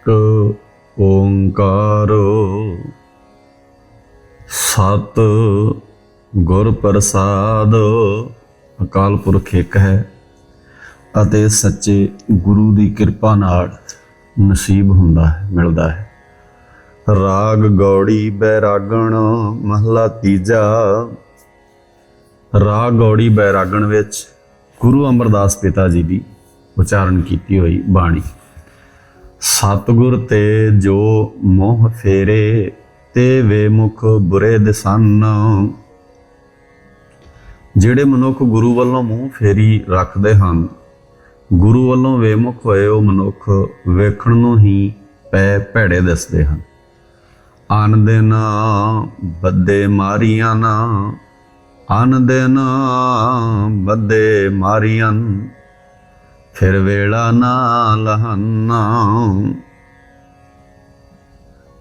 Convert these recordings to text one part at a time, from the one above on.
ਇੱਕ ਓੰਕਾਰ। ਸਤ ਗੁਰ ਪ੍ਰਸਾਦ। ਅਕਾਲ ਪੁਰਖ ਇੱਕ ਹੈ ਅਤੇ ਸੱਚੇ ਗੁਰੂ ਦੀ ਕਿਰਪਾ ਨਾਲ ਨਸੀਬ ਹੁੰਦਾ ਹੈ, ਮਿਲਦਾ ਹੈ। ਰਾਗ ਗੌੜੀ ਬੈਰਾਗਣ ਮਹਲਾ ਤੀਜਾ। ਰਾਗ ਗੌੜੀ ਬੈਰਾਗਣ ਵਿੱਚ ਗੁਰੂ ਅਮਰਦਾਸ ਪਿਤਾ ਜੀ ਦੀ ਉਚਾਰਨ ਕੀਤੀ ਹੋਈ ਬਾਣੀ। ਸਤਿਗੁਰ ਤੇ ਜੋ ਮੋਹ ਫੇਰੇ, ਤੇ ਵੇ ਮੁਖ ਬੁਰੇ ਦਸਨ। ਜਿਹੜੇ ਮਨੁੱਖ ਗੁਰੂ ਵੱਲੋਂ ਮੂੰਹ ਫੇਰੀ ਰੱਖਦੇ ਹਨ, ਗੁਰੂ ਵੱਲੋਂ ਵੇਮੁਖ ਹੋਏ ਉਹ ਮਨੁੱਖ ਵੇਖਣ ਨੂੰ ਹੀ ਪੈ ਭੈੜੇ ਦੱਸਦੇ ਹਨ। ਆਨ ਦਿਨ ਬੱਦੇ ਮਾਰੀਆਂ ਨਾ ਆਨ ਦਿਨ ਬੱਦੇ ਮਾਰੀਆਂ ਫਿਰ ਵੇਲਾ ਨਾ ਲਹੰਨਾ।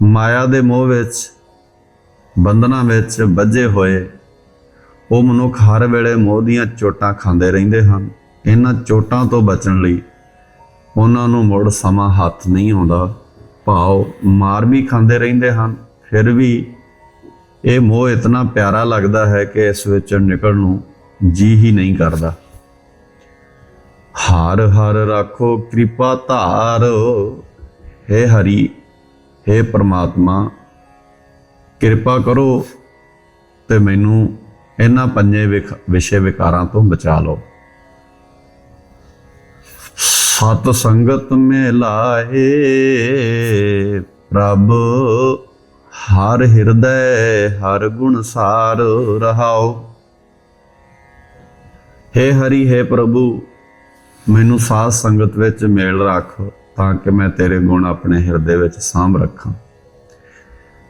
ਮਾਇਆ ਦੇ ਮੋਹ ਵਿੱਚ, ਬੰਧਨਾਂ ਵਿੱਚ ਵੱਜੇ ਹੋਏ, ਉਹ ਮਨੁੱਖ ਹਰ ਵੇਲੇ ਮੋਹ ਦੀਆਂ ਚੋਟਾਂ ਖਾਂਦੇ ਰਹਿੰਦੇ ਹਨ। ਇਹਨਾਂ ਚੋਟਾਂ ਤੋਂ ਬਚਣ ਲਈ ਉਹਨਾਂ ਨੂੰ ਮੁੜ ਸਮਾਂ ਹੱਥ ਨਹੀਂ ਆਉਂਦਾ। ਭਾਵ ਮਾਰ ਵੀ ਖਾਂਦੇ ਰਹਿੰਦੇ ਹਨ। ਫਿਰ ਵੀ ਇਹ ਮੋਹ ਇਤਨਾ ਪਿਆਰਾ ਲੱਗਦਾ ਹੈ ਕਿ ਇਸ ਵਿੱਚ ਨਿਕਲਣ ਨੂੰ ਜੀ ਹੀ ਨਹੀਂ ਕਰਦਾ। ਹਰ ਹਰ ਰੱਖੋ, ਕਿਰਪਾ ਧਾਰ। ਹੈ ਹਰੀ, ਹੈ ਪ੍ਰਮਾਤਮਾ, ਕਿਰਪਾ ਕਰੋ ਤੇ ਮੈਨੂੰ ਇਹਨਾਂ ਪੰਜੇ ਵਿਖ- ਵਿਸ਼ੇ ਵਿਕਾਰਾਂ ਤੋਂ ਬਚਾ ਲਓ। ਸਤ ਸੰਗਤ ਮੇ ਲਾਏ ਪ੍ਰਭ, ਹਰ ਹਿਰਦੈ, ਹਰ ਗੁਣ ਸਾਰ ਰਹਾਓ। हे ਹਰੀ, ਹੈ ਪ੍ਰਭੂ ਮੈਨੂੰ ਸਾਧ ਸੰਗਤ ਵਿੱਚ ਮੇਲ ਰੱਖ ਤਾਂ ਕਿ ਮੈਂ ਤੇਰੇ ਗੁਣ ਆਪਣੇ ਹਿਰਦੇ ਵਿੱਚ ਸਾਂਭ ਰੱਖਾਂ।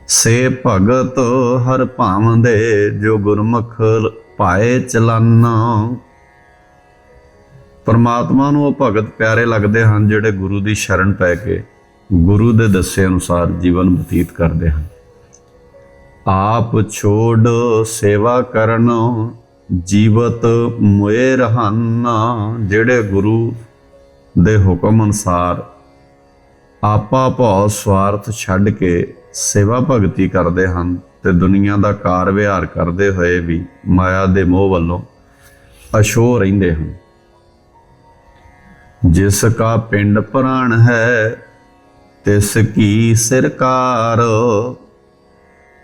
ਸੇ ਭਗਤ ਹਰ ਭਾਵੰਦੇ ਜੋ ਗੁਰਮੁਖ ਪਾਏ ਚਲਾਨਾ। ਪਰਮਾਤਮਾ ਨੂੰ ਉਹ ਭਗਤ ਪਿਆਰੇ ਲੱਗਦੇ ਹਨ ਜਿਹੜੇ ਗੁਰੂ ਦੀ ਸ਼ਰਨ ਪੈ ਕੇ ਗੁਰੂ ਦੇ ਦੱਸੇ ਅਨੁਸਾਰ ਜੀਵਨ ਬਤੀਤ ਕਰਦੇ ਹਨ। ਆਪ ਛੋੜ ਸੇਵਾ ਕਰਨ ਜੀਵਤ ਮੁਏ ਰਹਾਨਾ, ਜਿਹੜੇ ਗੁਰੂ ਦੇ ਹੁਕਮ ਅਨੁਸਾਰ ਆਪਾ ਭਉ ਸਵਾਰਥ ਛੱਡ ਕੇ ਸੇਵਾ ਭਗਤੀ ਕਰਦੇ ਹਨ ਤੇ ਦੁਨੀਆ ਦਾ ਕਾਰ ਵਿਹਾਰ ਕਰਦੇ ਹੋਏ ਵੀ ਮਾਇਆ ਦੇ ਮੋਹ ਵੱਲੋਂ ਅਸ਼ੋ ਰਹਿੰਦੇ ਹਨ। ਜਿਸ ਕਾ ਪਿੰਡ ਪ੍ਰਾਣ ਹੈ, ਤਿਸ ਕੀ ਸਿਰਕਾਰ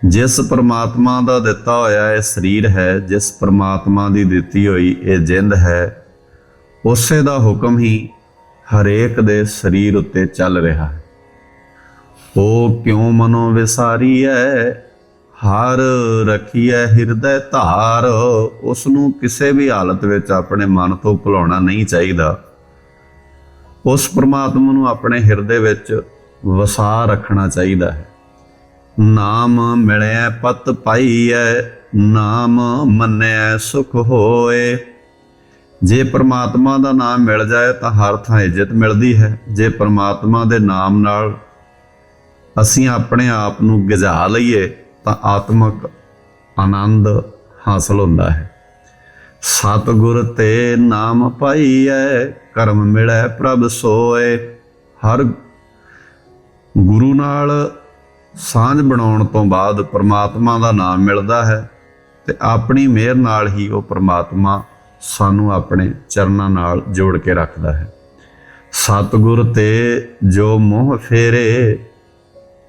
ਜਿਸ ਪਰਮਾਤਮਾ ਦਾ ਦਿੱਤਾ ਹੋਇਆ ਇਹ ਸਰੀਰ ਹੈ, ਜਿਸ ਪਰਮਾਤਮਾ ਦੀ ਦਿੱਤੀ ਹੋਈ ਇਹ ਜਿੰਦ ਹੈ, ਉਸੇ ਦਾ ਹੁਕਮ ਹੀ ਹਰੇਕ ਦੇ ਸਰੀਰ ਉੱਤੇ ਚੱਲ ਰਿਹਾ ਹੈ। ਉਹ ਕਿਉਂ ਮਨੋ ਵਿਸਾਰੀ ਹੈ ਹਰ ਰਖੀਐ ਹਿਰਦੈ ਧਾਰ। ਉਸ ਨੂੰ ਕਿਸੇ ਵੀ ਹਾਲਤ ਵਿੱਚ ਆਪਣੇ ਮਨ ਤੋਂ ਭੁਲਾਉਣਾ ਨਹੀਂ ਚਾਹੀਦਾ। ਉਸ ਪ੍ਰਮਾਤਮਾ ਨੂੰ ਆਪਣੇ ਹਿਰਦੇ ਵਿੱਚ ਵਸਾ ਰੱਖਣਾ ਚਾਹੀਦਾ ਹੈ। ਨਾਮ ਮਿਲਿਆ ਪਤ ਪਾਈਐ, ਨਾਮ ਮੰਨਿਆ ਸੁਖ ਹੋਏ। ਜੇ ਪਰਮਾਤਮਾ ਦਾ ਨਾਮ ਮਿਲ ਜਾਏ ਤਾਂ ਹਰ ਥਾਂ ਇੱਜ਼ਤ ਮਿਲਦੀ ਹੈ। ਜੇ ਪ੍ਰਮਾਤਮਾ ਦੇ ਨਾਮ ਨਾਲ ਅਸੀਂ ਆਪਣੇ ਆਪ ਨੂੰ ਗਜਾ ਲਈਏ ਤਾਂ ਆਤਮਿਕ ਆਨੰਦ ਹਾਸਲ ਹੁੰਦਾ ਹੈ। ਸਤਿਗੁਰ ਤੇ ਨਾਮ ਪਾਈਐ, ਕਰਮ ਮਿਲੈ ਪ੍ਰਭ ਸੋਏ। ਹਰ ਗੁਰੂ ਨਾਲ ਸਾਂਝ ਬਣਾਉਣ ਤੋਂ ਬਾਅਦ ਪ੍ਰਮਾਤਮਾ ਦਾ ਨਾਮ ਮਿਲਦਾ ਹੈ ਤੇ ਆਪਣੀ ਮਿਹਰ ਨਾਲ ਹੀ ਉਹ ਪ੍ਰਮਾਤਮਾ ਸਾਨੂੰ ਆਪਣੇ ਚਰਨਾਂ ਨਾਲ ਜੋੜ ਕੇ ਰੱਖਦਾ ਹੈ। ਸਤਿਗੁਰ ਤੇ ਜੋ ਮੋਹ ਫੇਰੇ,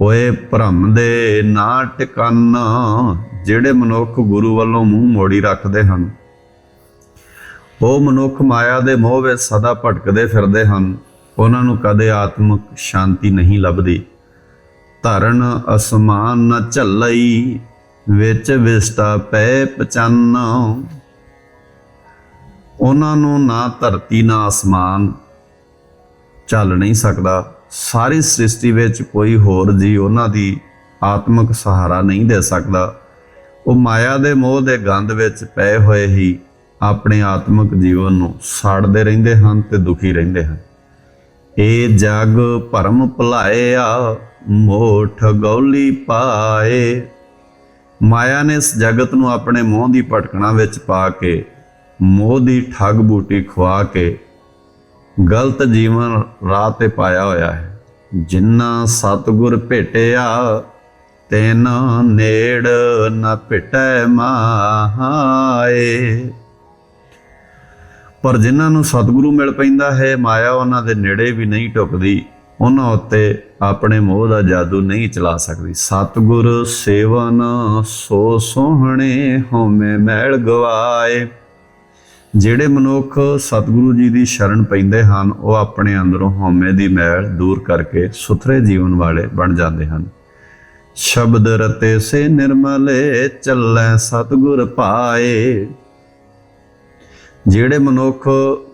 ਹੋਏ ਭ੍ਰਮ ਦੇ ਨਾ ਟਿਕਾਨਾ, ਜਿਹੜੇ ਮਨੁੱਖ ਗੁਰੂ ਵੱਲੋਂ ਮੂੰਹ ਮੋੜੀ ਰੱਖਦੇ ਹਨ, ਉਹ ਮਨੁੱਖ ਮਾਇਆ ਦੇ ਮੋਹ ਵਿੱਚ ਸਦਾ ਭਟਕਦੇ ਫਿਰਦੇ ਹਨ, ਉਹਨਾਂ ਨੂੰ ਕਦੇ ਆਤਮਿਕ ਸ਼ਾਂਤੀ ਨਹੀਂ ਲੱਭਦੀ। ਧਰਨ ਅਸਮਾਨ ਨ ਝੱਲਈ, ਵਿੱਚ ਵਿਸਟਾ ਪੈ ਪਚੰਨ। ਉਹਨਾਂ ਨੂੰ ਨਾ ਧਰਤੀ, ਨਾ ਅਸਮਾਨ ਚੱਲ ਨਹੀਂ ਸਕਦਾ। ਸਾਰੀ ਸ੍ਰਿਸ਼ਟੀ ਵਿੱਚ ਕੋਈ ਹੋਰ ਜੀ ਉਹਨਾਂ ਦੀ ਆਤਮਿਕ ਸਹਾਰਾ ਨਹੀਂ ਦੇ ਸਕਦਾ। ਉਹ ਮਾਇਆ ਦੇ ਮੋਹ ਦੇ ਗੰਧ ਵਿੱਚ ਪਏ ਹੋਏ ਹੀ ਆਪਣੇ ਆਤਮਿਕ ਜੀਵਨ ਨੂੰ ਸਾੜਦੇ ਰਹਿੰਦੇ ਹਨ ਤੇ ਦੁਖੀ ਰਹਿੰਦੇ ਹਨ। ਇਹ ਜਗ ਭਰਮ ਭੁਲਾਇਆ। ਮੋਠ ਗੌਲੀ ਪਾਏ। ਮਾਇਆ ਨੇ ਇਸ ਜਗਤ ਨੂੰ ਆਪਣੇ ਮੋਹ ਦੀ ਭਟਕਣਾ ਵਿੱਚ ਪਾ ਕੇ, ਮੋਹ ਦੀ ਠੱਗ ਬੂਟੀ ਖਵਾ ਕੇ ਗਲਤ ਜੀਵਨ ਰਾਹ ਤੇ ਪਾਇਆ ਹੋਇਆ ਹੈ। ਜਿਨ੍ਹਾਂ ਸਤਿਗੁਰ ਭੇਟਿਆ, ਤੈਨ ਨੇੜ ਨ ਭਿਟੈ ਮਾਏ ਪਰ ਜਿਨ੍ਹਾਂ ਨੂੰ ਸਤਿਗੁਰੂ ਮਿਲ ਪੈਂਦਾ ਹੈ, ਮਾਇਆ ਉਹਨਾਂ ਦੇ ਨੇੜੇ ਵੀ ਨਹੀਂ ਟੁਕਦੀ। ਉਹਨਾਂ ਉੱਤੇ ਆਪਣੇ ਮੋਹ ਦਾ ਜਾਦੂ ਨਹੀਂ ਚਲਾ ਸਕਦੀ। ਸਤਿਗੁਰ ਸੇਵਨ ਸੋ ਸੋਹਣੇ ਹਉਮੈ ਮੈਲ ਗਵਾਏ। ਜਿਹੜੇ ਮਨੁੱਖ ਸਤਿਗੁਰੂ ਜੀ ਦੀ ਸ਼ਰਨ ਪੈਂਦੇ ਹਨ, ਉਹ ਆਪਣੇ ਅੰਦਰੋਂ ਹਉਮੈ ਦੀ ਮੈਲ ਦੂਰ ਕਰਕੇ ਸੁਥਰੇ ਜੀਵਨ ਵਾਲੇ ਬਣ ਜਾਂਦੇ ਹਨ। ਸ਼ਬਦ ਰਤੇ ਸੇ ਨਿਰਮਲੇ ਚੱਲੈ ਸਤਿਗੁਰ ਪਾਏ। ਜਿਹੜੇ ਮਨੁੱਖ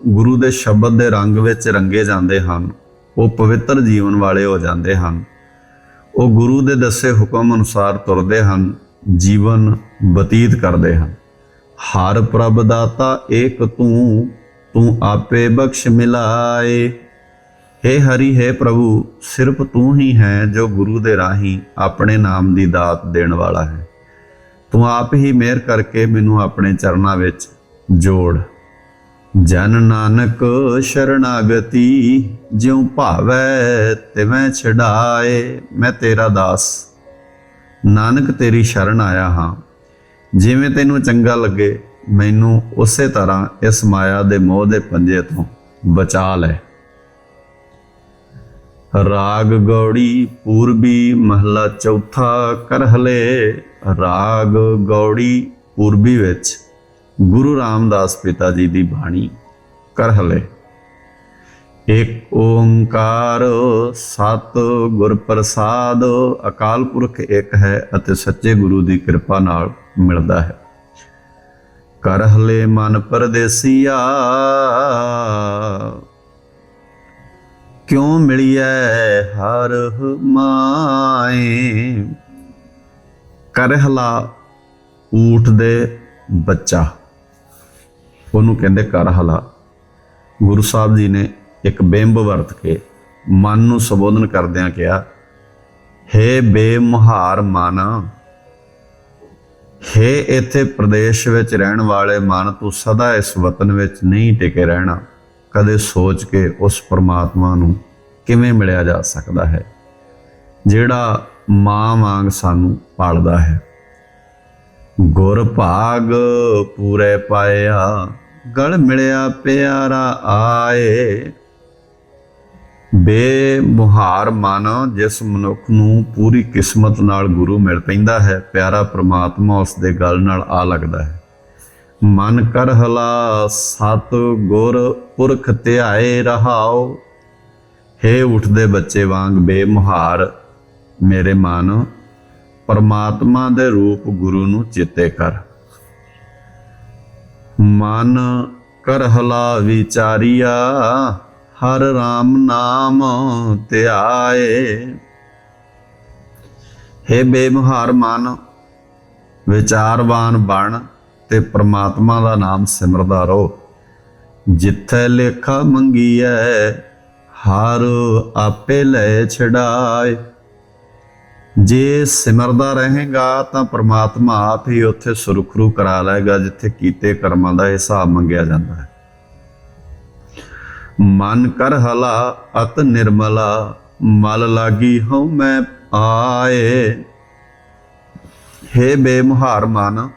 ਗੁਰੂ ਦੇ ਸ਼ਬਦ ਦੇ ਰੰਗ ਵਿੱਚ ਰੰਗੇ ਜਾਂਦੇ ਹਨ ਉਹ ਪਵਿੱਤਰ ਜੀਵਨ ਵਾਲੇ ਹੋ ਜਾਂਦੇ ਹਨ। ਉਹ ਗੁਰੂ ਦੇ ਦੱਸੇ ਹੁਕਮ ਅਨੁਸਾਰ ਤੁਰਦੇ ਹਨ, ਜੀਵਨ ਬਤੀਤ ਕਰਦੇ ਹਨ। ਹਰ ਪ੍ਰਭ ਦਾਤਾ ਏਕ ਤੂੰ ਤੂੰ ਆਪੇ ਬਖਸ਼ ਮਿਲਾਏ। हे ਹਰੀ, ਹੈ ਪ੍ਰਭੂ, ਸਿਰਫ ਤੂੰ ਹੀ ਹੈ ਜੋ ਗੁਰੂ ਦੇ ਰਾਹੀਂ ਆਪਣੇ ਨਾਮ ਦੀ ਦਾਤ ਦੇਣ ਵਾਲਾ ਹੈ। ਤੂੰ ਆਪ ਹੀ ਮਿਹਰ ਕਰਕੇ ਮੈਨੂੰ ਆਪਣੇ ਚਰਨਾਂ ਵਿੱਚ ਜੋੜ। ਜਨ ਨਾਨਕ ਸ਼ਰਨਾਗਤੀ ਜਿਉ ਭਾਵੈ ਤਿਵੇਂ ਛਡਾਏ, ਮੈਂ ਤੇਰਾ ਦਾਸ। ਨਾਨਕ, ਤੇਰੀ ਸ਼ਰਨ ਆਇਆ ਹਾਂ। ਜਿਵੇਂ ਤੈਨੂੰ ਚੰਗਾ ਲੱਗੇ, ਮੈਨੂੰ ਉਸੇ ਤਰ੍ਹਾਂ ਇਸ ਮਾਇਆ ਦੇ ਮੋਹ ਦੇ ਪੰਜੇ ਤੋਂ ਬਚਾ ਲੈ। ਰਾਗ ਗੌੜੀ ਪੂਰਬੀ ਮਹਲਾ ਚੌਥਾ ਕਰਹਲੇ, ਰਾਗ ਗੌੜੀ ਪੂਰਬੀ ਵਿੱਚ ਗੁਰੂ ਰਾਮਦਾਸ ਪਿਤਾ ਜੀ ਦੀ ਬਾਣੀ ਕਰਹਲੇ ਏਕ ਓੰਕਾਰ ਸਤ ਗੁਰ ਪ੍ਰਸਾਦ, ਅਕਾਲ ਪੁਰਖ ਇੱਕ ਹੈ ਅਤੇ ਸੱਚੇ ਗੁਰੂ ਦੀ ਕਿਰਪਾ ਨਾਲ ਮਿਲਦਾ ਹੈ। ਕਰਹਲੇ ਮਨ ਪਰਦੇਸੀਆ, ਕਿਉਂ ਮਿਲਿਐ ਹਰ ਮਾਏ? ਕਰਹਲਾ ਊਠ ਦੇ ਬੱਚਾ। ਉਹਨੂੰ ਕਹਿੰਦੇ ਕਰ ਹਲਾ। ਗੁਰੂ ਸਾਹਿਬ ਜੀ ਨੇ ਇੱਕ ਬਿੰਬ ਵਰਤ ਕੇ ਮਨ ਨੂੰ ਸੰਬੋਧਨ ਕਰਦਿਆਂ ਕਿਹਾ, ਹੇ ਬੇਮੁਹਾਰ ਮਨ, ਹੇ ਇੱਥੇ ਪ੍ਰਦੇਸ਼ ਵਿੱਚ ਰਹਿਣ ਵਾਲੇ ਮਨ, ਤੂੰ ਸਦਾ ਇਸ ਵਤਨ ਵਿੱਚ ਨਹੀਂ ਟਿਕੇ ਰਹਿਣਾ। ਕਦੇ ਸੋਚ ਕੇ ਉਸ ਪਰਮਾਤਮਾ ਨੂੰ ਕਿਵੇਂ ਮਿਲਿਆ ਜਾ ਸਕਦਾ ਹੈ? ਜਿਹੜਾ ਮਾਂ ਵਾਂਗ ਸਾਨੂੰ ਪਾਲਦਾ ਹੈ। ਗੁਰ ਭਾਗ ਪੂਰੇ ਪਾਇਆ ਗਲ ਮਿਲਿਆ ਪਿਆਰਾ ਆਏ। ਬੇਮੁਹਾਰ ਮਨ ਜਿਸ ਮਨੁੱਖ ਨੂੰ ਪੂਰੀ ਕਿਸਮਤ ਨਾਲ ਗੁਰੂ ਮਿਲ ਪੈਂਦਾ ਹੈ, ਪਿਆਰਾ ਪ੍ਰਮਾਤਮਾ ਉਸ ਦੇ ਗਲ ਨਾਲ ਆ ਲੱਗਦਾ ਹੈ। ਮਨ ਕਰ ਹਲਾ ਸਤ ਗੁਰ ਪੁਰਖ ਧਿਆਏ ਰਹਾਓ। ਹੇ ਉੱਠਦੇ ਬੱਚੇ ਵਾਂਗ ਬੇਮੁਹਾਰ ਮੇਰੇ ਮਨ, ਪਰਮਾਤਮਾ ਦੇ ਰੂਪ ਗੁਰੂ ਨੂੰ ਚਿੱਤੇ ਕਰ। ਮਨ ਕਰ ਵਿਚਾਰੀਆ, ਹਰ RAM ਨਾਮ ਧਿਆਏ। ਹੇ ਬੇਮੁਹਾਰ ਮਨ, ਵਿਚਾਰਵਾਨ ਬਣ ਤੇ ਪ੍ਰਮਾਤਮਾ ਦਾ ਨਾਮ ਸਿਮਰਦਾ ਰਹੋ। ਜਿੱਥੇ ਲੇਖਾ ਮੰਗੀਐ, ਹਰ ਆਪੇ ਲੈ ਛਡਾਏ। ਜੇ ਸਿਮਰਦਾ ਰਹੇਗਾ ਤਾਂ ਪ੍ਰਮਾਤਮਾ ਆਪ ਹੀ ਉੱਥੇ ਸੁਰਖਰੂ ਕਰਾ ਲਏਗਾ, ਜਿੱਥੇ ਕੀਤੇ ਕਰਮਾਂ ਦਾ ਹਿਸਾਬ ਮੰਗਿਆ ਜਾਂਦਾ ਹੈ। ਮਨ ਕਰ ਹਲਾ, ਅਤ ਨਿਰਮਲਾ, ਮਲ ਲਾਗੀ ਹਉ ਮੈਂ ਆਏ। ਹੇ ਬੇਮੁਹਾਰ ਮਨ,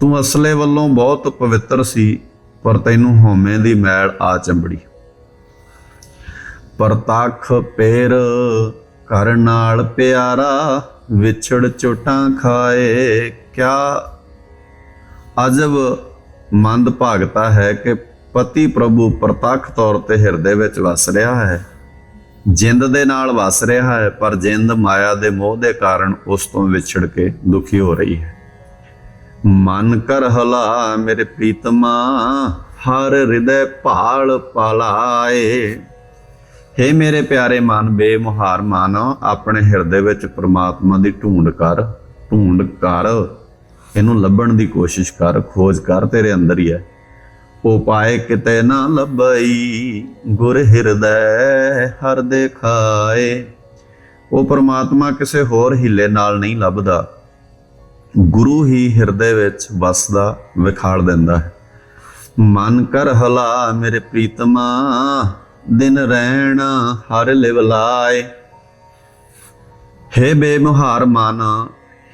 ਤੂੰ ਅਸਲੇ ਵੱਲੋਂ ਬਹੁਤ ਪਵਿੱਤਰ ਸੀ, ਪਰ ਤੈਨੂੰ ਹਉਮੈ ਦੀ ਮੈਲ ਆ ਚੰਬੜੀ। ਪਰਤਖ ਪੇਰ ਘਰ ਨਾਲ ਪਿਆਰਾ ਵਿਛੜ ਚੋਟਾਂ ਖਾਏ, ਕਿਆ ਅਜਬ ਮੰਦ ਭਾਗਤਾ ਹੈ ਕਿ ਪਤੀ ਪ੍ਰਭੂ ਪ੍ਰਤੱਖ ਤੌਰ ਤੇ ਹਿਰਦੇ ਵਿੱਚ ਵਸ ਰਿਹਾ ਹੈ। ਜਿੰਦ ਦੇ ਨਾਲ ਵਸ ਰਿਹਾ ਹੈ, ਪਰ ਜਿੰਦ ਮਾਇਆ ਦੇ ਮੋਹ ਦੇ ਕਾਰਨ ਉਸ ਤੋਂ ਵਿਛੜ ਕੇ ਦੁਖੀ ਹੋ ਰਹੀ ਹੈ। ਮਨ ਕਰ ਹਲਾ ਮੇਰੇ ਪ੍ਰੀਤਮਾ, ਹਰ ਹਿਰਦੈ ਭਾਲ ਪਾਲਾਏ। ਹੇ ਮੇਰੇ ਪਿਆਰੇ ਮਨ, ਬੇਮੁਹਾਰ ਮਨ, ਆਪਣੇ ਹਿਰਦੇ ਵਿੱਚ ਪ੍ਰਮਾਤਮਾ ਦੀ ਢੂੰਡ ਕਰ ਢੂੰਡ ਕਰ। ਇਹਨੂੰ ਲੱਭਣ ਦੀ ਕੋਸ਼ਿਸ਼ ਕਰ, ਖੋਜ ਕਰ, ਤੇਰੇ ਅੰਦਰ ਹੀ ਹੈ। ਉਹ ਪਾਏ ਕਿਤੇ ਨਾ ਲੱਭਈ, ਗੁਰ ਹਿਰਦੈ ਹਰ ਦੇਖਾਏ। ਉਹ ਪ੍ਰਮਾਤਮਾ ਕਿਸੇ ਹੋਰ ਹਿੱਲੇ ਨਾਲ ਨਹੀਂ ਲੱਭਦਾ। ਗੁਰੂ ਹੀ ਹਿਰਦੇ ਵਿੱਚ ਵਸਦਾ ਵਿਖਾਲ ਦਿੰਦਾ ਹੈ। ਮਨ ਕਰ ਹਲਾ ਮੇਰੇ ਪ੍ਰੀਤਮਾ ਦਿਨ ਰਹਿਣ ਹਰ ਲਿਵਲਾਏ ਹੇ ਬੇਮੁਹਾਰ ਮਨ,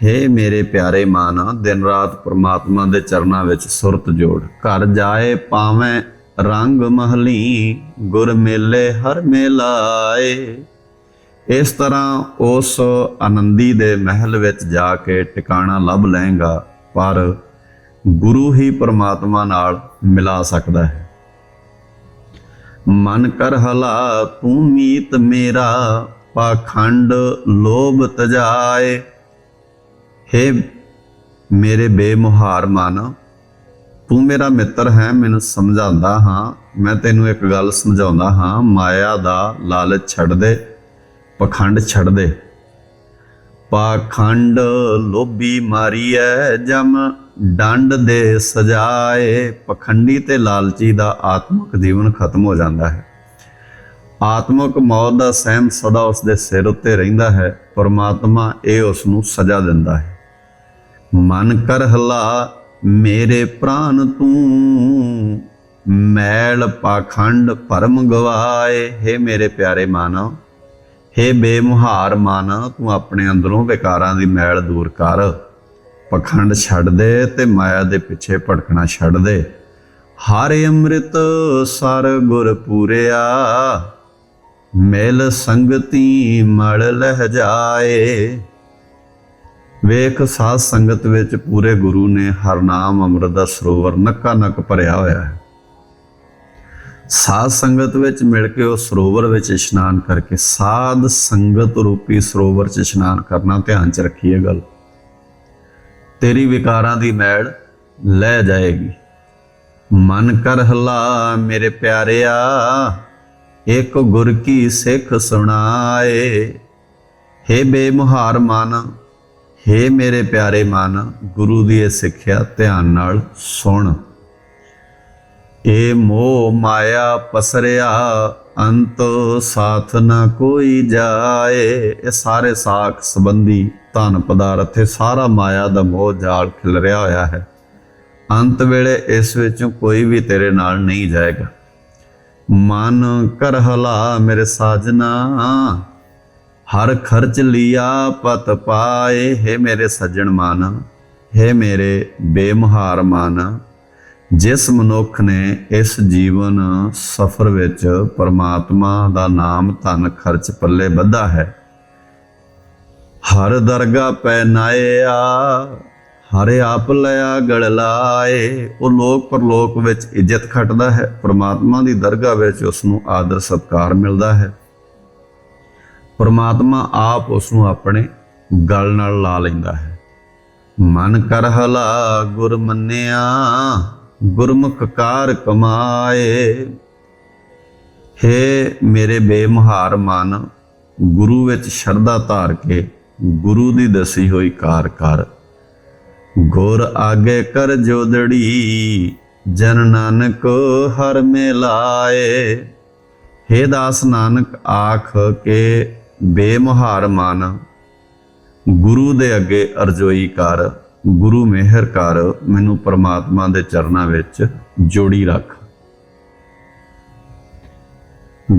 ਹੇ ਮੇਰੇ ਪਿਆਰੇ ਮਨ, ਦਿਨ ਰਾਤ ਪ੍ਰਮਾਤਮਾ ਦੇ ਚਰਨਾਂ ਵਿੱਚ ਸੁਰਤ ਜੋੜ। ਘਰ ਜਾਏ ਪਾਵੇਂ ਰੰਗ ਮਹਲੀ, ਗੁਰ ਮੇਲੇ ਹਰ ਮੇਲਾਏ। ਇਸ ਤਰ੍ਹਾਂ ਉਸ ਆਨੰਦੀ ਦੇ ਮਹਿਲ ਵਿੱਚ ਜਾ ਕੇ ਟਿਕਾਣਾ ਲੱਭ ਲਏਗਾ, ਪਰ ਗੁਰੂ ਹੀ ਪਰਮਾਤਮਾ ਨਾਲ ਮਿਲਾ ਸਕਦਾ ਹੈ। ਮਨ ਕਰ ਹਲਾ, ਤੂੰ ਮੀਤ ਮੇਰਾ, ਪਾਖੰਡ ਲੋਭ ਤਜਾਏ। ਹੇ ਮੇਰੇ ਬੇਮੁਹਾਰ ਮਨ, ਤੂੰ ਮੇਰਾ ਮਿੱਤਰ ਹੈ, ਮੈਨੂੰ ਸਮਝਾਉਂਦਾ ਹਾਂ। ਮੈਂ ਤੈਨੂੰ ਇੱਕ ਗੱਲ ਸਮਝਾਉਂਦਾ ਹਾਂ, ਮਾਇਆ ਦਾ ਲਾਲਚ ਛੱਡ ਦੇ, ਪਖੰਡ ਛੱਡ ਦੇ। ਪਾਖੰਡ ਲੋਭੀ ਮਾਰੀਐ ਜਮ ਡੰਡ ਦੇ ਸਜਾਏ ਪਖੰਡੀ ਤੇ ਲਾਲਚੀ ਦਾ ਆਤਮਿਕ ਜੀਵਨ ਖਤਮ ਹੋ ਜਾਂਦਾ ਹੈ। ਆਤਮਿਕ ਮੌਤ ਦਾ ਸਹਿਮ ਸਦਾ ਉਸ ਦੇ ਸਿਰ ਉੱਤੇ ਰਹਿੰਦਾ ਹੈ, ਪਰਮਾਤਮਾ ਇਹ ਉਸ ਨੂੰ ਸਜ਼ਾ ਦਿੰਦਾ ਹੈ। ਮਨ ਕਰ ਹਲਾ, ਮੇਰੇ ਪ੍ਰਾਨ ਤੂੰ, ਮੈਲ ਪਾਖੰਡ ਭਰਮ ਗਵਾਏ। हे ਮੇਰੇ ਪਿਆਰੇ ਮਾਨਵ हे ਬੇਮੁਹਾਰ ਮਨ, ਤੂੰ ਆਪਣੇ ਅੰਦਰੋਂ ਵਿਕਾਰਾਂ ਦੀ ਮੈਲ ਦੂਰ ਕਰ। ਪਖੰਡ ਛੱਡ ਦੇ ਤੇ ਮਾਇਆ ਦੇ ਪਿੱਛੇ ਭਟਕਣਾ ਛੱਡ ਦੇ। ਹਰ ਅੰਮ੍ਰਿਤ ਸਰ ਗੁਰ ਪੂਰਿਆ, ਮਿਲ ਸੰਗਤੀ ਮਲ ਲਹਿ ਜਾਏ। ਵੇਖ ਸਾਧ ਸੰਗਤ ਵਿੱਚ ਪੂਰੇ ਗੁਰੂ ਨੇ ਹਰ ਨਾਮ ਅੰਮ੍ਰਿਤ ਦਾ ਸਰੋਵਰ ਨੱਕਾ ਨੱਕ ਭਰਿਆ ਹੋਇਆ ਹੈ। ਸਾਧ ਸੰਗਤ ਵਿੱਚ ਮਿਲ ਕੇ ਉਹ ਸਰੋਵਰ ਵਿੱਚ ਇਸ਼ਨਾਨ ਕਰਕੇ ਸਾਧ ਸੰਗਤ ਰੂਪੀ ਸਰੋਵਰ 'ਚ ਇਸ਼ਨਾਨ ਕਰਨਾ ਧਿਆਨ 'ਚ ਰੱਖੀਏ ਗੱਲ। ਤੇਰੀ ਵਿਕਾਰਾਂ ਦੀ ਮੈਲ ਲੈ ਜਾਏਗੀ। ਮਨ ਕਰ ਹਲਾ ਮੇਰੇ ਪਿਆਰਿਆ ਇੱਕ ਗੁਰ ਕੀ ਸਿੱਖ ਸੁਣਾਏ। ਹੇ ਬੇਮੁਹਾਰ ਮਨ, ਹੇ ਮੇਰੇ ਪਿਆਰੇ ਮਨ, ਗੁਰੂ ਦੀ ਇਹ ਸਿੱਖਿਆ ਧਿਆਨ ਨਾਲ ਸੁਣ। ਇਹ ਮੋਹ ਮਾਇਆ ਪਸਰਿਆ ਅੰਤ ਸਾਥ ਨਾ ਕੋਈ ਜਾਏ। ਇਹ ਸਾਰੇ ਸਾਖ ਸੰਬੰਧੀ ਧਨ ਪਦਾਰਥ, ਇਹ ਸਾਰਾ ਮਾਇਆ ਦਾ ਮੋਹ ਜਾਲ ਖਿਲ ਰਿਹਾ ਹੋਇਆ ਹੈ। ਅੰਤ ਵੇਲੇ ਇਸ ਵਿੱਚੋਂ ਕੋਈ ਵੀ ਤੇਰੇ ਨਾਲ ਨਹੀਂ ਜਾਏਗਾ। ਮਨ ਕਰ ਹਲਾ ਮੇਰੇ ਸਾਜਨਾ, ਹਰ ਖਰਚ ਲਿਆ ਪਤ ਪਾਏ। ਹੈ ਮੇਰੇ ਸੱਜਣ ਮਨ, ਹੈ ਮੇਰੇ ਬੇਮੁਹਾਰ ਮਨ ਜਿਸ ਮਨੁੱਖ ਨੇ ਇਸ ਜੀਵਨ ਸਫਰ ਵਿੱਚ ਪਰਮਾਤਮਾ ਦਾ ਨਾਮ ਧਨ ਖਰਚ ਪੱਲੇ ਬੱਧਾ ਹੈ। ਹਰ ਦਰਗਾ ਪੈ ਨਾਇਆ ਹਰੇ ਆਪ ਲਿਆ ਗੜ ਲਾਏ, ਉਹ ਲੋਕ ਪਰਲੋਕ ਵਿੱਚ ਇੱਜ਼ਤ ਖਟਦਾ ਹੈ। ਪਰਮਾਤਮਾ ਦੀ ਦਰਗਾਹ ਵਿੱਚ ਉਸ ਨੂੰ ਆਦਰ ਸਤਕਾਰ ਮਿਲਦਾ ਹੈ। ਪਰਮਾਤਮਾ ਆਪ ਉਸ ਨੂੰ ਆਪਣੇ ਗਲ ਨਾਲ ਲਾ ਲੈਂਦਾ ਹੈ। ਮਨ ਕਰ ਹਲਾ ਗੁਰ ਮੰਨਿਆ ਗੁਰਮੁਖ ਕਾਰ ਕਮਾਏ। ਹੇ ਮੇਰੇ ਬੇਮੁਹਾਰ ਮਨ, ਗੁਰੂ ਵਿੱਚ ਸ਼ਰਧਾ ਧਾਰ ਕੇ ਗੁਰੂ ਦੀ ਦਸੀ ਹੋਈ ਕਾਰ ਕਰ। ਗੁਰ ਆਗੇ ਕਰ ਜੋਦੜੀ, ਜਨ ਨਾਨਕ ਹਰ ਮਿਲਾਏ। ਹੇ ਦਾਸ ਨਾਨਕ, ਆਖ ਕੇ ਬੇਮੁਹਾਰ ਮਨ, ਗੁਰੂ ਦੇ ਅੱਗੇ ਅਰਜ਼ੋਈ ਕਰ। ਗੁਰੂ ਮਿਹਰ ਕਰ ਮੈਨੂੰ ਪਰਮਾਤਮਾ ਦੇ ਚਰਨਾਂ ਵਿੱਚ ਜੋੜੀ ਰੱਖ।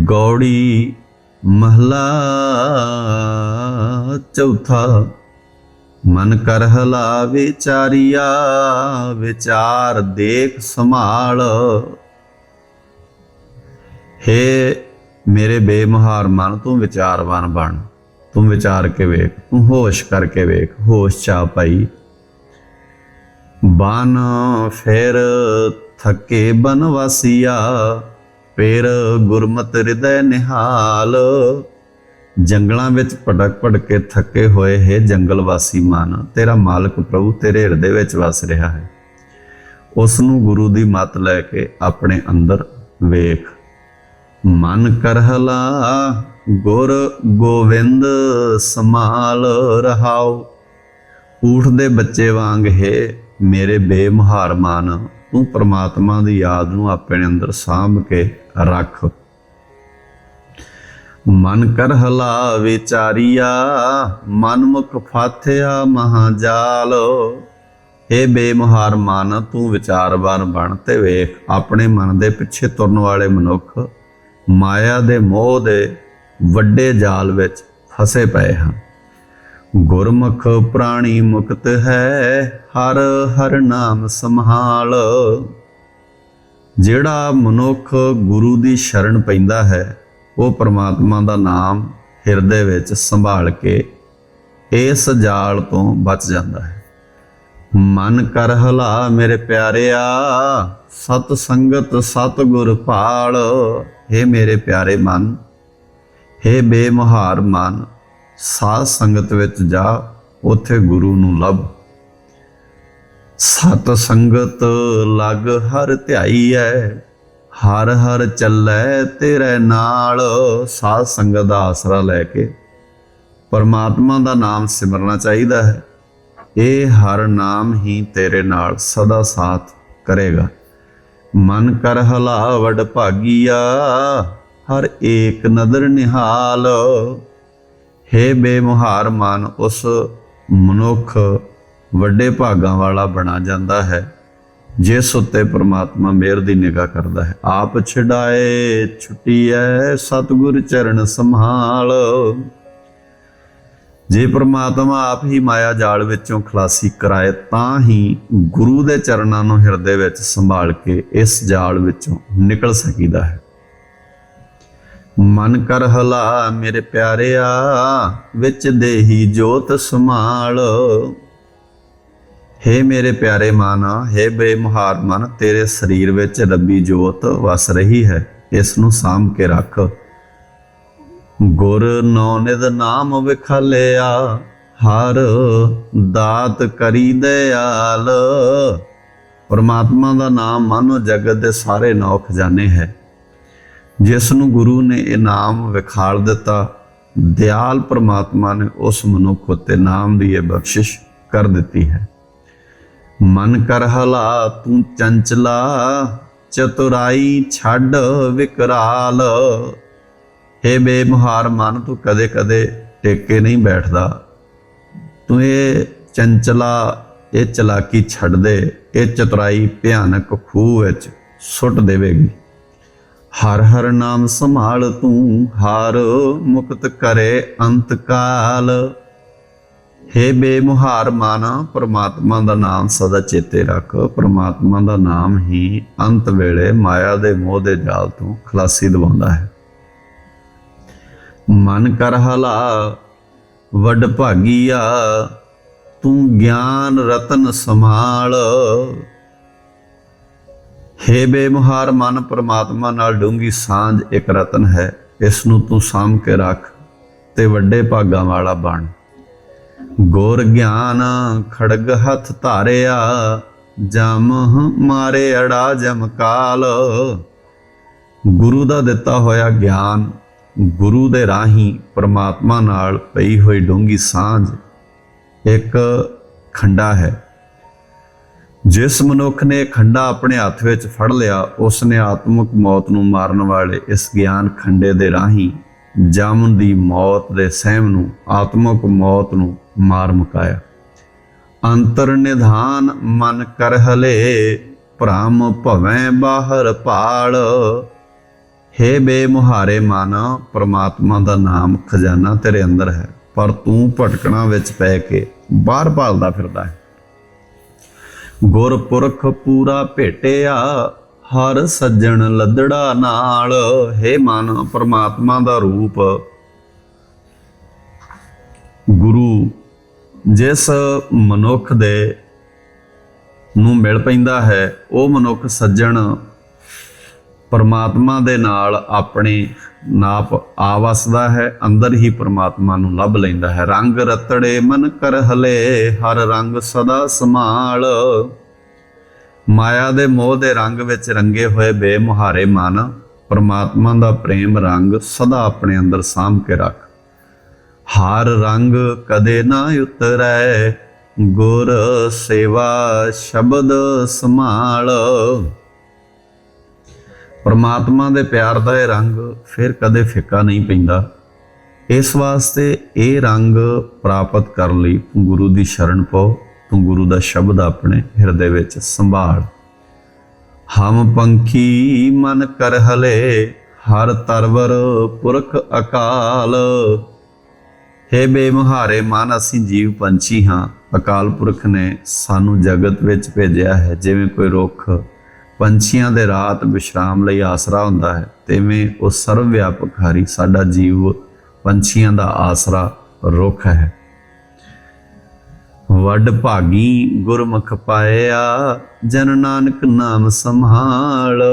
ਗੌੜੀ ਮਹਲਾ ਚੌਥਾ, ਮਨ ਕਰ ਹਲਾ ਵਿਚਾਰੀਆ, ਵਿਚਾਰ ਦੇਖ ਸੰਭਾਲ। ਹੇ ਮੇਰੇ ਬੇਮੁਹਾਰ ਮਨ, ਤੂੰ ਵਿਚਾਰਵਾਨ ਬਣ, ਤੂੰ ਵਿਚਾਰ ਕੇ ਵੇਖ, ਤੂੰ ਹੋਸ਼ ਕਰਕੇ ਵੇਖ, ਹੋਸ਼ ਚਾ ਪਾਈ। ਬਨ ਫਿਰ ਥੱਕੇ ਬਨਵਾਸੀਆ, ਪੇਰ ਗੁਰਮਤ ਹਿਰਦੈ ਨਿਹਾਲ। ਜੰਗਲਾਂ ਵਿੱਚ ਭਟਕ ਭਟਕ ਕੇ ਥੱਕੇ ਹੋਏ ਹੈ ਜੰਗਲ ਵਾਸੀ ਮਨ, ਤੇਰਾ ਮਾਲਕ ਪ੍ਰਭੂ ਤੇਰੇ ਹਿਰਦੇ ਵਿੱਚ ਵਸ ਰਿਹਾ ਹੈ। ਉਸ ਨੂੰ ਗੁਰੂ ਦੀ ਮੱਤ ਲੈ ਕੇ ਆਪਣੇ ਅੰਦਰ ਵੇਖ। ਮਨ ਕਰਹਲਾ, ਗੁਰ ਗੋਵਿੰਦ ਸਮਾਲ ਰਹਾਉ ਊਠ ਦੇ ਬੱਚੇ ਵਾਂਗ ਹੈ ਮੇਰੇ ਬੇਮੁਹਾਰ ਮਨ, ਤੂੰ ਪ੍ਰਮਾਤਮਾ ਦੀ ਯਾਦ ਨੂੰ ਆਪਣੇ ਅੰਦਰ ਸਾਂਭ ਕੇ ਰੱਖ। ਮਨ ਕਰ ਹਲਾ ਵਿਚਾਰੀਆ ਮਨ ਮੁਖ ਫਾਥਿਆ ਮਹਾਜਾਲ। ਏ ਬੇਮੁਹਾਰ ਮਨ, ਤੂੰ ਵਿਚਾਰਵਾਨ ਬਣ ਤੇ ਵੇਖ, ਆਪਣੇ ਮਨ ਦੇ ਪਿੱਛੇ ਤੁਰਨ ਵਾਲੇ ਮਨੁੱਖ ਮਾਇਆ ਦੇ ਮੋਹ ਦੇ ਵੱਡੇ ਜਾਲ ਵਿੱਚ ਫਸੇ ਪਏ ਹਨ। ਗੁਰਮੁਖ ਪ੍ਰਾਣੀ ਮੁਕਤ ਹੈ, ਹਰ ਹਰ ਨਾਮ ਸੰਭਾਲ। ਜਿਹੜਾ ਮਨੁੱਖ ਗੁਰੂ ਦੀ ਸ਼ਰਨ ਪੈਂਦਾ ਹੈ, ਉਹ ਪ੍ਰਮਾਤਮਾ ਦਾ ਨਾਮ ਹਿਰਦੇ ਵਿੱਚ ਸੰਭਾਲ ਕੇ ਇਸ ਜਾਲ ਤੋਂ ਬਚ ਜਾਂਦਾ ਹੈ। ਮਨ ਕਰ ਹਲਾ ਮੇਰੇ ਪਿਆਰਿਆ, ਸਤ ਸੰਗਤ ਸਤ ਗੁਰ ਭਾਲ हे ਮੇਰੇ ਪਿਆਰੇ ਮਨ हे ਬੇਮੁਹਾਰ ਮਨ ਸਾਧ ਸੰਗਤ ਵਿੱਚ ਜਾ, ਉੱਥੇ ਗੁਰੂ ਨੂੰ ਲੱਭ। ਸਤ ਸੰਗਤ ਲਗ ਹਰ ਧਿਆਈ ਧਿਆਈਐ, ਹਰ ਹਰ ਚੱਲੈ ਤੇਰੇ ਨਾਲ। ਸਾਧ ਸੰਗਤ ਦਾ ਆਸਰਾ ਲੈ ਕੇ ਪਰਮਾਤਮਾ ਦਾ ਨਾਮ ਸਿਮਰਨਾ ਚਾਹੀਦਾ ਹੈ। ਇਹ ਹਰ ਨਾਮ ਹੀ ਤੇਰੇ ਨਾਲ ਸਦਾ ਸਾਥ ਕਰੇਗਾ। ਮਨ ਕਰ ਹਲਾਵਡ ਭਾਗੀਆ, ਹਰ ਏਕ ਨਦਰ ਨਿਹਾਲ। ਹੇ ਬੇਮੁਹਾਰ ਮਨ, ਉਸ ਮਨੁੱਖ ਵੱਡੇ ਭਾਗਾਂ ਵਾਲਾ ਬਣਾ ਜਾਂਦਾ ਹੈ, ਜਿਸ ਉੱਤੇ ਪ੍ਰਮਾਤਮਾ ਮਿਹਰ ਦੀ ਨਿਗਾਹ ਕਰਦਾ ਹੈ। ਆਪ ਛਡਾਏ ਛੁੱਟੀ ਐ ਸਤਿਗੁਰ ਚਰਨ ਸੰਭਾਲ। ਜੇ ਪ੍ਰਮਾਤਮਾ ਆਪ ਹੀ ਮਾਇਆ ਜਾਲ ਵਿੱਚੋਂ ਖਲਾਸੀ ਕਰਾਏ, ਤਾਂ ਹੀ ਗੁਰੂ ਦੇ ਚਰਨਾਂ ਨੂੰ ਹਿਰਦੇ ਵਿੱਚ ਸੰਭਾਲ ਕੇ ਇਸ ਜਾਲ ਵਿੱਚੋਂ ਨਿਕਲ ਸਕੀਦਾ ਹੈ। ਮਨ ਕਰ ਹਲਾ ਮੇਰੇ ਪਿਆਰਿਆ, ਵਿੱਚ ਦੇਹੀ ਜੋਤ ਸਮਾਲ ਹੇ ਮੇਰੇ ਪਿਆਰੇ ਮਨ, ਹੇ ਬੇਮੁਹਾਰ ਮਨ, ਤੇਰੇ ਸਰੀਰ ਵਿੱਚ ਰੱਬੀ ਜੋਤ ਵਸ ਰਹੀ ਹੈ, ਇਸ ਨੂੰ ਸਾਂਭ ਕੇ ਰੱਖ। ਗੁਰ ਨੌ ਨਿਦ ਨਾਮ ਵਿਖਾਲਿਆ, ਹਰ ਦਾਤ ਕਰੀ ਦਿਆਲ। ਪਰਮਾਤਮਾ ਦਾ ਨਾਮ ਮਾਨੋ, ਜਗਤ ਦੇ ਸਾਰੇ ਨੌ ਖਜ਼ਾਨੇ ਹੈ। ਜਿਸ ਨੂੰ ਗੁਰੂ ਨੇ ਇਹ ਨਾਮ ਵਿਖਾਲ ਦਿੱਤਾ, ਦਿਆਲ ਪਰਮਾਤਮਾ ਨੇ ਉਸ ਮਨੁੱਖ ਉਤੇ ਨਾਮ ਦੀ ਇਹ ਬਖਸ਼ਿਸ਼ ਕਰ ਦਿੱਤੀ ਹੈ। ਮਨ ਕਰ ਹਲਾ, ਤੂੰ ਚੰਚਲਾ, ਚਤੁਰਾਈ ਛੱਡ ਵਿਕਰਾਲ। ਹੇ ਬੇਮੁਹਾਰ ਮਨ, ਤੂੰ ਕਦੇ ਕਦੇ ਟੇਕੇ ਨਹੀਂ ਬੈਠਦਾ। ਤੂੰ ਇਹ ਚੰਚਲਾ, ਇਹ ਚਲਾਕੀ ਛੱਡ ਦੇ, ਇਹ ਚਤੁਰਾਈ ਭਿਆਨਕ ਖੂਹ ਵਿੱਚ ਸੁੱਟ ਦੇਵੇਗੀ। ਹਰ ਹਰ ਨਾਮ ਸੰਭਾਲ ਤੂੰ, ਹਾਰ ਮੁਕਤ ਕਰੇ ਅੰਤ ਕਾਲ ਹੇ ਬੇਮੁਹਾਰ ਮਨ, ਪ੍ਰਮਾਤਮਾ ਦਾ ਨਾਮ ਸਦਾ ਚੇਤੇ ਰੱਖ। ਪ੍ਰਮਾਤਮਾ ਦਾ ਨਾਮ ਹੀ ਅੰਤ ਵੇਲੇ ਮਾਇਆ ਦੇ ਮੋਹ ਦੇ ਜਾਲ ਤੋਂ ਖਲਾਸੀ ਦਿਵਾਉਂਦਾ ਹੈ। ਮਨ ਕਰ ਹਲਾ, ਵੱਡ ਭਾਗੀਆ, ਤੂੰ ਗਿਆਨ ਰਤਨ ਸੰਭਾਲ। ਹੇ ਬੇਮੁਹਾਰ ਮਨ ਪਰਮਾਤਮਾ ਨਾਲ ਡੂੰਗੀ ਸਾਂਝ ਇੱਕ ਰਤਨ ਹੈ, ਇਸ ਨੂੰ ਤੂੰ ਸਾਂਭ ਕੇ ਰੱਖ ਤੇ ਵੱਡੇ ਭਾਗਾਂ ਵਾਲਾ ਬਣ। ਗੁਰ ਗਿਆਨ ਖੜਗ ਹੱਥ ਧਾਰਿਆ ਜਮ ਮਾਰੇ ਅੜਾ ਜਮਕਾਲ ਗੁਰੂ ਦਾ ਦਿੱਤਾ ਹੋਇਆ ਗਿਆਨ ਗੁਰੂ ਦੇ ਰਾਹੀਂ ਪ੍ਰਮਾਤਮਾ ਨਾਲ ਪਈ ਹੋਈ ਡੂੰਗੀ ਸਾਂਝ ਇੱਕ ਖੰਡਾ ਹੈ। ਜਿਸ ਮਨੁੱਖ ਨੇ ਖੰਡਾ ਆਪਣੇ ਹੱਥ ਵਿੱਚ ਫੜ ਲਿਆ ਉਸ ਨੇ ਆਤਮਿਕ ਮੌਤ ਨੂੰ ਮਾਰਨ ਵਾਲੇ ਇਸ ਗਿਆਨ ਖੰਡੇ ਦੇ ਰਾਹੀਂ ਜਮ ਦੀ ਮੌਤ ਦੇ ਸਹਿਮ ਨੂੰ, ਆਤਮਿਕ ਮੌਤ ਨੂੰ ਮਾਰ ਮੁਕਾਇਆ। ਅੰਤਰ ਨਿਧਾਨ ਮਨ ਕਰ ਹਲੇ, ਭ੍ਰਮ ਭਵੇਂ ਬਾਹਰ ਭਾਲ। ਹੇ ਬੇਮੁਹਾਰੇ ਮਨ, ਪ੍ਰਮਾਤਮਾ ਦਾ ਨਾਮ ਖਜ਼ਾਨਾ ਤੇਰੇ ਅੰਦਰ ਹੈ, ਪਰ ਤੂੰ ਭਟਕਣਾ ਵਿੱਚ ਪੈ ਕੇ ਬਾਹਰ ਭਾਲਦਾ ਫਿਰਦਾ ਹੈ। ਗੁਰਪੁਰਖ ਪੂਰਾ ਭੇਟਿਆ, ਹਰ ਸੱਜਣ ਲੱਦੜਾ ਨਾਲ। ਹੇ ਮਨ, ਪਰਮਾਤਮਾ ਦਾ ਰੂਪ। ਗੁਰੂ, ਜਿਸ ਮਨੁੱਖ ਦੇ ਨੂੰ ਮਿਲ ਪੈਂਦਾ ਹੈ, ਉਹ ਮਨੁੱਖ ਸੱਜਣ ਪਰਮਾਤਮਾ ਦੇ ਨਾਲ ਆਪਣੇ ਨਾਪ ਆ ਵਸਦਾ ਹੈ, ਅੰਦਰ ਹੀ ਪਰਮਾਤਮਾ ਨੂੰ ਲੱਭ ਲੈਂਦਾ ਹੈ। ਰੰਗ ਰਤੜੇ ਮਨ ਕਰ ਹਲੇ, ਹਰ ਰੰਗ ਸਦਾ ਸਮਾਲ। ਮਾਇਆ ਦੇ ਮੋਹ ਦੇ ਰੰਗ ਵਿੱਚ ਰੰਗੇ ਹੋਏ ਬੇਮੁਹਾਰੇ ਮਨ, ਪਰਮਾਤਮਾ ਦਾ ਪ੍ਰੇਮ ਰੰਗ ਸਦਾ ਆਪਣੇ ਅੰਦਰ ਸਾਂਭ ਕੇ ਰੱਖ। ਹਰ ਰੰਗ ਕਦੇ ਨਾ ਉਤਰੈ, ਗੁਰ ਸੇਵਾ ਸ਼ਬਦ ਸਮਾਲ। ਪਰਮਾਤਮਾ ਦੇ ਪਿਆਰ ਦਾ ਇਹ ਰੰਗ ਫਿਰ ਕਦੇ ਫਿੱਕਾ ਨਹੀਂ ਪੈਂਦਾ। ਇਸ ਵਾਸਤੇ ਇਹ ਰੰਗ ਪ੍ਰਾਪਤ ਕਰਨ ਲਈ ਤੂੰ ਗੁਰੂ ਦੀ ਸ਼ਰਨ ਪਾਓ ਤੂੰ ਗੁਰੂ ਦਾ ਸ਼ਬਦ ਆਪਣੇ ਹਿਰਦੇ ਵਿੱਚ ਸੰਭਾਲ। ਹਮ ਪੰਖੀ ਮਨ ਕਰ ਹਲੇ, ਹਰ ਤਰਵਰ ਪੁਰਖ ਅਕਾਲ। ਹੇ ਬੇਮੁਹਾਰੇ ਮਨ, ਅਸੀਂ ਜੀਵ ਪੰਛੀ ਹਾਂ। ਅਕਾਲ ਪੁਰਖ ਨੇ ਸਾਨੂੰ ਜਗਤ ਵਿੱਚ ਭੇਜਿਆ ਹੈ, ਜਿਵੇਂ ਕੋਈ ਰੁੱਖ ਪੰਛੀਆਂ ਦੇ ਰਾਤ ਵਿਸ਼ਰਾਮ ਲਈ ਆਸਰਾ ਹੁੰਦਾ ਹੈ, ਤਿਵੇਂ ਉਹ ਸਰਵ ਵਿਆਪਕ ਹਰੀ ਸਾਡਾ ਜੀਵ ਪੰਛੀਆਂ ਦਾ ਆਸਰਾ ਰੁੱਖ ਹੈ। ਵੱਡ ਭਾਗੀ ਗੁਰਮੁਖ ਪਾਇਆ, ਜਨ ਨਾਨਕ ਨਾਮ ਸੰਭਾਲ।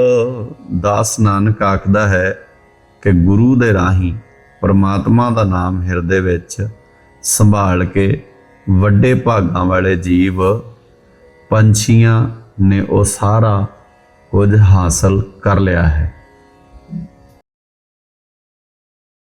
ਦਾਸ ਨਾਨਕ ਆਖਦਾ ਹੈ ਕਿ ਗੁਰੂ ਦੇ ਰਾਹੀਂ ਪਰਮਾਤਮਾ ਦਾ ਨਾਮ ਹਿਰਦੇ ਵਿੱਚ ਸੰਭਾਲ ਕੇ ਵੱਡੇ ਭਾਗਾਂ ਵਾਲੇ ਜੀਵ ਪੰਛੀਆਂ ਨੇ ਉਹ ਸਾਰਾ ਕੁਝ ਹਾਸਲ ਕਰ ਲਿਆ ਹੈ।